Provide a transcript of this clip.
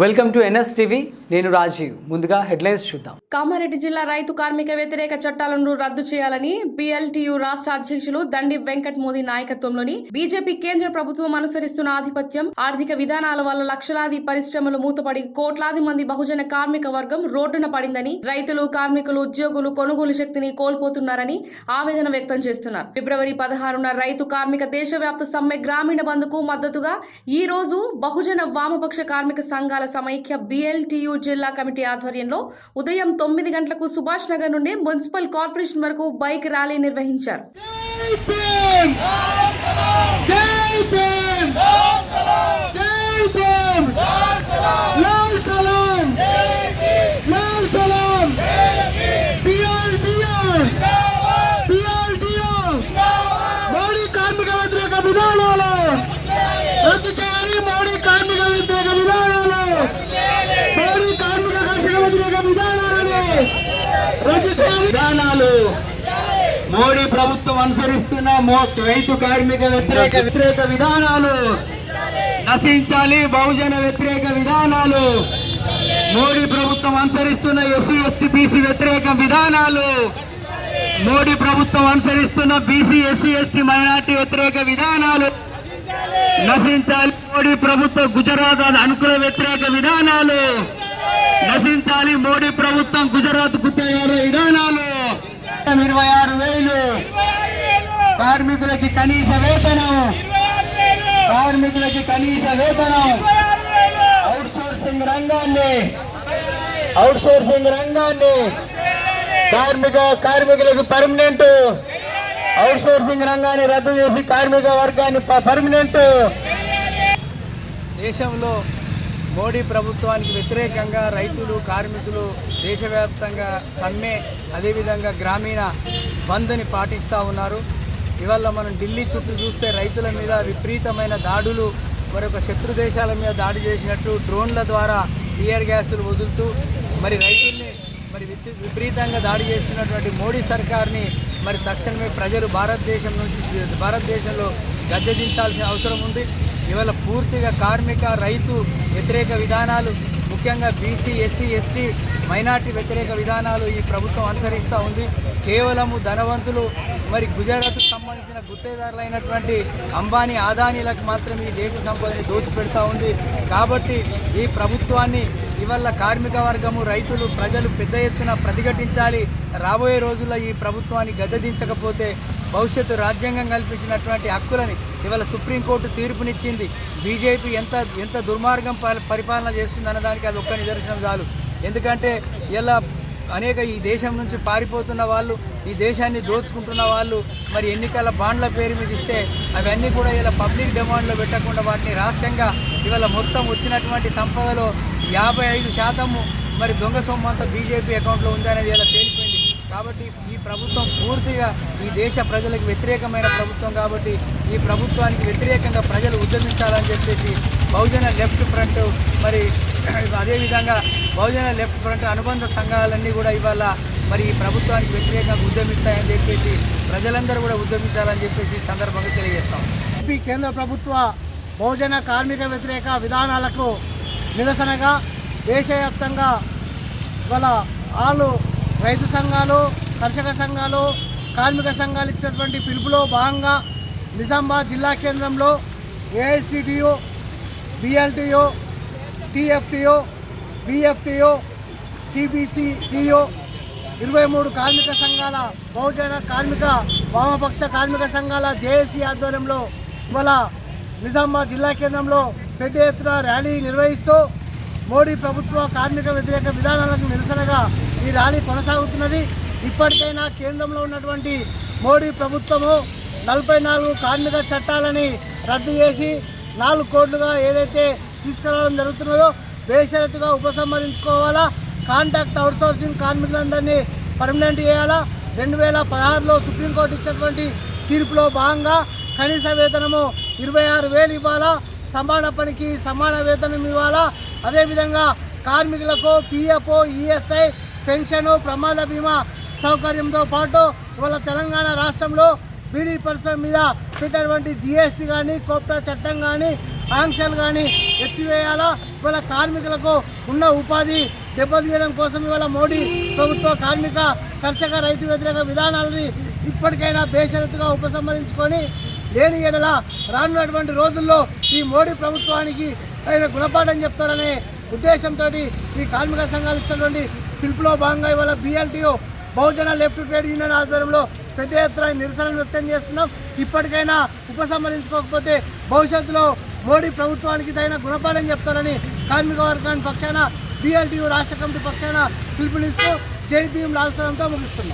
Welcome to NS TV. నేను రాజీవ్. ముందుగా headlines చూద్దాం. కామారెడ్డి జిల్లా రైతు కార్మిక వ్యతిరేక చట్టాలను రద్దు చేయాలని బిఎల్టీయు రాష్ట్ర అధ్యక్షులు దండి వెంకట్ మోదీ నాయకత్వంలోని బీజేపీ కేంద్ర ప్రభుత్వం అనుసరిస్తున్న ఆధిపత్యం ఆర్థిక విధానాల వల్ల లక్షలాది పరిశ్రమలు మూతపడి కోట్లాది మంది బహుజన కార్మిక వర్గం రోడ్డున పడిందని రైతులు కార్మికులు ఉద్యోగులు కొనుగోలు శక్తిని కోల్పోతున్నారని ఆవేదన వ్యక్తం చేస్తున్నారు. ఫిబ్రవరి పదహారున రైతు కార్మిక దేశవ్యాప్త సమ్మె గ్రామీణ బంధుకు మద్దతుగా ఈ రోజు బహుజన వామపక్ష కార్మిక సంఘాల సమైక్య బీఎల్టీయూ జిల్లా కమిటీ ఆధ్వర్యంలో ఉదయం తొమ్మిది గంటలకు సుభాష్ నగర్ నుండి మున్సిపల్ కార్పొరేషన్ వరకు బైక్ ర్యాలీ నిర్వహించారు. జై భీమ్ జై భీమ్ లాల్ సలాం లాల్ సలాం BR BR BR BR Modi కార్మిక వ్యతిరేక విధానాలు రద్దు చేయాలి మోడీ కార్మిక వ్యతిరేక విధానాలు మోడీ కార్మిక కర్షక వ్యతిరేక విధానాలను రద్దు చేయాలి విధానాలు మోడీ ప్రభుత్వం అనుసరిస్తున్న రైతు కార్మిక వ్యతిరేక వ్యతిరేక విధానాలు నశించాలి బహుజన వ్యతిరేక విధానాలు మోడీ ప్రభుత్వం అనుసరిస్తున్న ఎస్సీ ఎస్టీ బీసీ వ్యతిరేక విధానాలు మోడీ ప్రభుత్వం అనుసరిస్తున్న బీసీ ఎస్సీ ఎస్టీ మైనార్టీ వ్యతిరేక విధానాలు నశించాలి మోడీ ప్రభుత్వ గుజరాత్ అనుకూల వ్యతిరేక విధానాలు నశించాలి మోడీ ప్రభుత్వం గుజరాత్ గుర్తయ్యాడే విధానాలు. ఇరవై ఆరు వేలు. కార్మికులకి కనీస వేతనం. కార్మికులకి కనీస వేతనం. అవుట్ సోర్సింగ్ రంగాన్ని. అవుట్ సోర్సింగ్ రంగాన్ని. కార్మిక కార్మికులకు పర్మనెంట్ అవుట్ సోర్సింగ్ రంగాన్ని రద్దు చేసి కార్మిక వర్గాన్ని పర్మనెంట్ దేశంలో మోడీ ప్రభుత్వానికి వ్యతిరేకంగా రైతులు కార్మికులు దేశవ్యాప్తంగా సమ్మె అదేవిధంగా గ్రామీణ బంద్ని పాటిస్తూ ఉన్నారు. ఇవాళ మనం ఢిల్లీ చుట్టూ చూస్తే రైతుల మీద విపరీతమైన దాడులు మరొక శత్రు దేశాల మీద దాడి చేసినట్టు డ్రోన్ల ద్వారా టియర్ గ్యాసులు వదులుతూ మరి రైతుల్ని మరి విపరీతంగా దాడి చేస్తున్నటువంటి మోడీ సర్కార్ని మరి తక్షణమే ప్రజలు భారతదేశం నుంచి భారతదేశంలో గద్దె దించాల్సిన అవసరం ఉంది. ఇవాళ పూర్తిగా కార్మిక రైతు వ్యతిరేక విధానాలు ముఖ్యంగా బీసీ ఎస్సీ ఎస్టీ మైనార్టీ వ్యతిరేక విధానాలు ఈ ప్రభుత్వం అనుసరిస్తూ ఉంది. కేవలము ధనవంతులు మరి గుజరాత్కు సంబంధించిన గుత్తేదారులైనటువంటి అంబానీ ఆదానీలకు మాత్రమే ఈ దేశ సంపదని దోచిపెడతా ఉంది. కాబట్టి ఈ ప్రభుత్వాన్ని ఇవల్ల కార్మిక వర్గము రైతులు ప్రజలు పెద్ద ఎత్తున ప్రతిఘటించాలి. రాబోయే రోజుల్లో ఈ ప్రభుత్వాన్ని గద్దెదించకపోతే భవిష్యత్తు రాజ్యాంగం కల్పించినటువంటి హక్కులని ఇవాళ సుప్రీంకోర్టు తీర్పునిచ్చింది. బీజేపీ ఎంత ఎంత దుర్మార్గం పరిపాలన చేస్తుందన్న దానికి అది ఒక్క నిదర్శనం చాలు. ఎందుకంటే ఇలా అనేక ఈ దేశం నుంచి పారిపోతున్న వాళ్ళు ఈ దేశాన్ని దోచుకుంటున్న వాళ్ళు మరి ఎన్నికల బాండ్ల పేరు మీద ఇస్తే అవన్నీ కూడా ఇలా పబ్లిక్ డిమాండ్లో పెట్టకుండా వాటిని రాష్ట్రంగా ఇవాళ మొత్తం వచ్చినటువంటి సంపదలో యాభై ఐదు శాతము మరి దొంగ సొమ్మంతా బీజేపీ అకౌంట్లో ఉందనేది ఇలా తేలిపోయింది. కాబట్టి ఈ ప్రభుత్వం పూర్తిగా ఈ దేశ ప్రజలకు వ్యతిరేకమైన ప్రభుత్వం కాబట్టి ఈ ప్రభుత్వానికి వ్యతిరేకంగా ప్రజలు ఉద్యమించాలని చెప్పేసి బహుజన లెఫ్ట్ ఫ్రంట్ మరి అదేవిధంగా బహుజన లెఫ్ట్ ఫ్రంట్ అనుబంధ సంఘాలన్నీ కూడా ఇవాళ మరి ఈ ప్రభుత్వానికి వ్యతిరేకంగా ఉద్యమిస్తాయని చెప్పేసి ప్రజలందరూ కూడా ఉద్యమించాలని చెప్పేసి సందర్భంగా తెలియజేస్తాం. ఏపీ కేంద్ర ప్రభుత్వ బహుజన కార్మిక వ్యతిరేక విధానాలకు నిరసనగా దేశవ్యాప్తంగా ఇవాళ ఆలు రైతు సంఘాలు కర్షక సంఘాలు కార్మిక సంఘాలు ఇచ్చినటువంటి పిలుపులో భాగంగా నిజామాబాద్ జిల్లా కేంద్రంలో ఏఐసిటియు బిఎల్టియు టిఎఫ్టియు బిఎఫ్టియు టీబీసీటీయు ఇరవై మూడు కార్మిక సంఘాల బహుజన కార్మిక వామపక్ష కార్మిక సంఘాల జేఏసీ ఆధ్వర్యంలో ఇవాళ నిజామాబాద్ జిల్లా కేంద్రంలో పెద్ద ఎత్తున ర్యాలీ నిర్వహిస్తూ మోడీ ప్రభుత్వ కార్మిక వ్యతిరేక విధానాలకు నిరసనగా ఈ ర్యాలీ కొనసాగుతున్నది. ఇప్పటికైనా కేంద్రంలో ఉన్నటువంటి మోడీ ప్రభుత్వము నలభై నాలుగు కార్మిక చట్టాలని రద్దు చేసి నాలుగు కోట్లుగా ఏదైతే తీసుకురావడం జరుగుతున్నదో బేషరతుగా ఉపసంహరించుకోవాలా? కాంట్రాక్ట్ అవుట్సోర్సింగ్ కార్మికులందరినీ పర్మనెంట్ చేయాలా? రెండు వేల పదహారులో సుప్రీంకోర్టు ఇచ్చినటువంటి తీర్పులో భాగంగా కనీస వేతనము ఇరవై ఆరు వేలు ఇవ్వాలా? సమాన పనికి సమాన వేతనం ఇవ్వాలా? అదేవిధంగా కార్మికులకు పిఎఫ్ఓ ఈఎస్ఐ పెన్షన్ ప్రమాద బీమా సౌకర్యంతో పాటు ఇవాళ తెలంగాణ రాష్ట్రంలో బీడీ పరిశ్రమ మీద పెట్టినటువంటి జిఎస్టీ కానీ కోప్టా చట్టం కానీ ఆంక్షలు కానీ ఎత్తివేయాలా? ఇవాళ కార్మికులకు ఉన్న ఉపాధి దెబ్బతీయడం కోసం ఇవాళ మోడీ ప్రభుత్వ కార్మిక కర్షక రైతు వ్యతిరేక విధానాలని ఇప్పటికైనా బేషరతుగా ఉపసంహరించుకొని లేని ఎడల రానున్నటువంటి రోజుల్లో ఈ మోడీ ప్రభుత్వానికి ఆయన గుణపాఠం చెప్తారనే ఉద్దేశంతో ఈ కార్మిక సంఘాలు ఇస్తున్నటువంటి పిలుపులో భాగంగా ఇవాళ BLTO Bahujan left trade union ఆధ్వర్యంలో పెద్ద ఎత్తున నిరసనలు వ్యక్తం చేస్తున్నాం. ఇప్పటికైనా ఉపసంహరించుకోకపోతే భవిష్యత్తులో మోడీ ప్రభుత్వానికి తగిన గుణపాఠం చెప్తారని కార్మిక వర్గాన్ని పక్షాన బిఎల్టీయూ రాష్ట్ర కమిటీ పక్షాన పిలుపునిస్తూ జైపీఎం రాష్ట్రంతో ముగిస్తున్నాం.